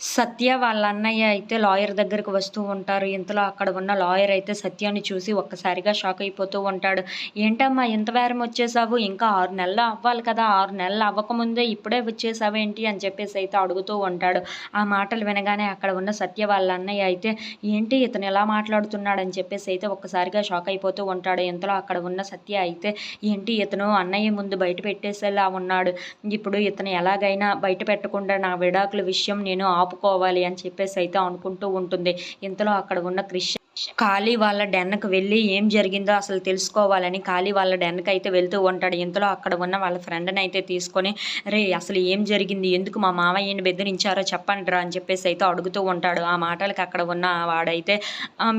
సత్య వాళ్ళ అన్నయ్య అయితే లాయర్ దగ్గరికి వస్తూ ఉంటారు. ఇంతలో అక్కడ ఉన్న లాయర్ అయితే సత్యాన్ని చూసి ఒక్కసారిగా షాక్ అయిపోతూ ఉంటాడు. ఏంటమ్మా ఇంత వేరం వచ్చేసావు? ఇంకా ఆరు నెలలు అవ్వాలి కదా. ఆరు నెలలు అవ్వకముందే ఇప్పుడే వచ్చేసావేంటి అని చెప్పేసి అయితే అడుగుతూ ఉంటాడు. ఆ మాటలు వినగానే అక్కడ ఉన్న సత్య వాళ్ళ అన్నయ్య అయితే ఏంటి ఇతను ఎలా మాట్లాడుతున్నాడు అని చెప్పేసి అయితే ఒక్కసారిగా షాక్ అయిపోతూ ఉంటాడు. ఇంతలో అక్కడ ఉన్న సత్య అయితే ఏంటి ఇతను అన్నయ్య ముందు బయట పెట్టేసేలా ఉన్నాడు. ఇప్పుడు ఇతను ఎలాగైనా బయట పెట్టకుండా నా విడాకుల విషయం నేను ఆపుకోవాలి అని చెప్పేసి అయితే అనుకుంటూ ఉంటుంది. ఇంతలో అక్కడ ఉన్న క్రిష్ ఖాళీ వాళ్ళ డెన్నకు వెళ్ళి ఏం జరిగిందో అసలు తెలుసుకోవాలని ఖాళీ వాళ్ళ డెన్నకు అయితే వెళ్తూ ఉంటాడు. ఇంతలో అక్కడ ఉన్న వాళ్ళ ఫ్రెండ్ని అయితే తీసుకొని రే అసలు ఏం జరిగింది? ఎందుకు మా మామయ్యని బెదిరించారో చెప్పండి రా అని చెప్పేసి అయితే అడుగుతూ ఉంటాడు. ఆ మాటలకి అక్కడ ఉన్న వాడైతే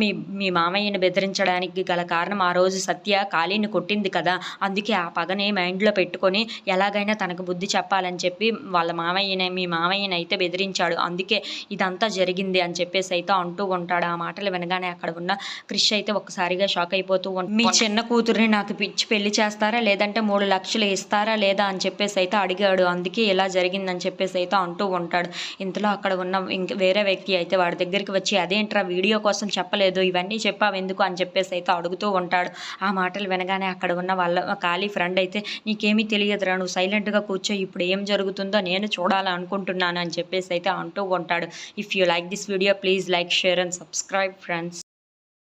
మీ మీ మామయ్యని బెదిరించడానికి గల కారణం ఆ రోజు సత్య ఖాళీని కొట్టింది కదా. అందుకే ఆ పగని మైండ్లో పెట్టుకొని ఎలాగైనా తనకు బుద్ధి చెప్పాలని చెప్పి వాళ్ళ మామయ్యని మీ మామయ్యని అయితే బెదిరించాడు. అందుకే ఇదంతా జరిగింది అని చెప్పేసి అయితే అంటూ ఉంటాడు. ఆ మాటలు వినగానే అక్కడ ఉన్న క్రిష్ అయితే ఒక్కసారిగా షాక్ అయిపోతూ ఉంటాడు మీ చిన్న కూతురిని నాకు పిచ్చి పెళ్ళి చేస్తారా? లేదంటే మూడు లక్షలు ఇస్తారా లేదా అని చెప్పేసి అయితే అడిగాడు. అందుకే ఇలా జరిగిందని చెప్పేసి అయితే అంటూ ఉంటాడు. ఇంతలో అక్కడ ఉన్న ఇంక వేరే వ్యక్తి అయితే వాడి దగ్గరికి వచ్చి అదేంట్రా వీడియో కోసం చెప్పలేదు ఇవన్నీ చెప్పావు ఎందుకు? అని చెప్పేసి అయితే అడుగుతూ ఉంటాడు. ఆ మాటలు వినగానే అక్కడ ఉన్న వాళ్ళ ఖాళీ ఫ్రెండ్ అయితే నీకేమీ తెలియదురా నువ్వు సైలెంట్గా కూర్చో ఇప్పుడు ఏం జరుగుతుందో నేను చూడాలనుకుంటున్నాను అని చెప్పేసి అయితే అంటూ ఉంటాడు. If you like this video please like share and subscribe friends